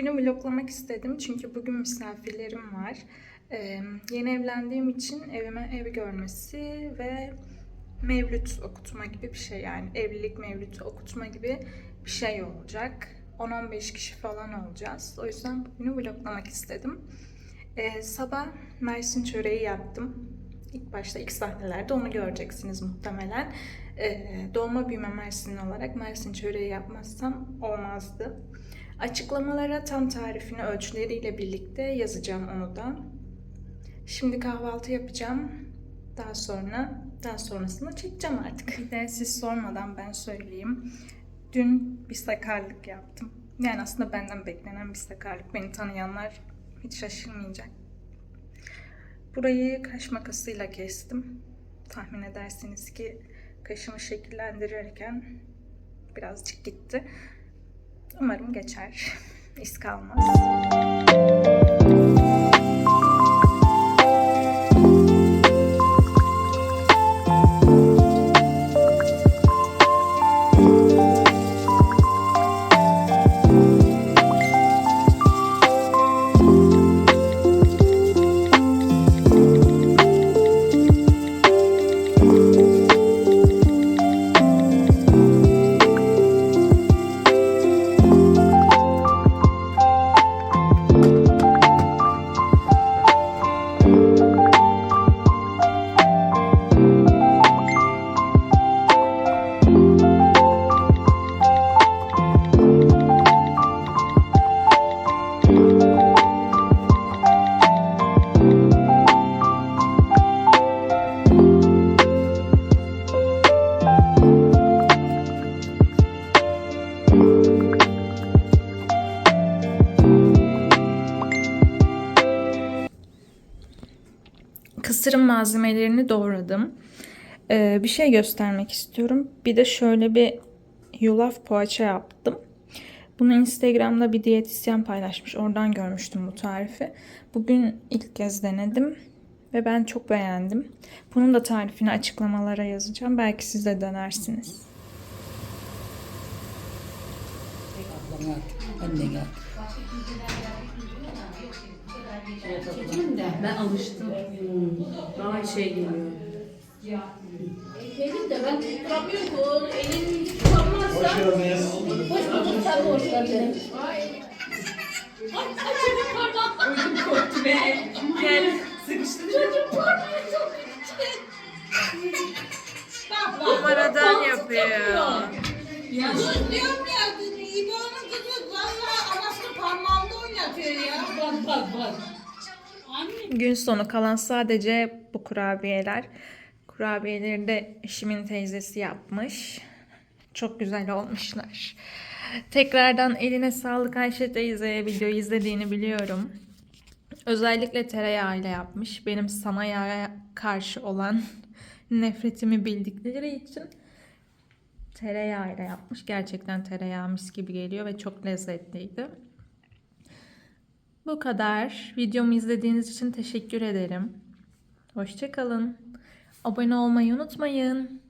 vloglamak istedim çünkü bugün misafirlerim var. Ee, yeni evlendiğim için evime ev görmesi ve mevlüt okutma gibi bir şey yani evlilik mevlütü okutma gibi bir şey olacak. 10-15 kişi falan olacağız. O yüzden bugünü vloglamak istedim. Ee, sabah Mersin çöreği yaptım. İlk başta ilk sahnelerde onu göreceksiniz muhtemelen. Ee, doğma büyüme Mersinli olarak Mersin çöreği yapmazsam olmazdı. Açıklamalara tam tarifini ölçüleriyle birlikte yazacağım onu da. Şimdi kahvaltı yapacağım. Daha sonra daha sonrasında çekeceğim artık. Bir de siz sormadan ben söyleyeyim. Dün bir sakarlık yaptım. Yani aslında benden beklenen bir sakarlık. Beni tanıyanlar hiç şaşırmayacak. Burayı kaş makasıyla kestim. Tahmin edersiniz ki kaşımı şekillendirirken birazcık gitti. Umarım geçer. İz kalmaz. Kısırın malzemelerini doğradım. Ee, bir şey göstermek istiyorum. Bir de şöyle bir yulaf poğaça yaptım. Bunu Instagram'da bir diyetisyen paylaşmış. Oradan görmüştüm bu tarifi. Bugün ilk kez denedim ve ben çok beğendim. Bunun da tarifini açıklamalara yazacağım. Belki siz de denersiniz. Ablana at, annene at. Çekeyim de ben alıştım. Daha şey geliyor. Benim de ben o elini tutamazsa. Hoş geldiniz. Hoş bulduk sen hoş geldin. Ay. Ay, çocuk parmağı. Ödüm koptu be. Gel sıkıştım. Çocuk parmağı çok küçük. Numaradan yapıyor. Ya Dur diyorum ya. Gün sonu kalan sadece bu kurabiyeler. Kurabiyeleri de eşimin teyzesi yapmış. Çok güzel olmuşlar. Tekrardan eline sağlık Ayşe teyze. Videoyu izlediğini biliyorum. Özellikle tereyağıyla yapmış. Benim sana yağa karşı olan nefretimi bildikleri için tereyağıyla yapmış. Gerçekten tereyağı mis gibi geliyor ve çok lezzetliydi. Bu kadar. Videomu izlediğiniz için teşekkür ederim. Hoşçakalın. Abone olmayı unutmayın.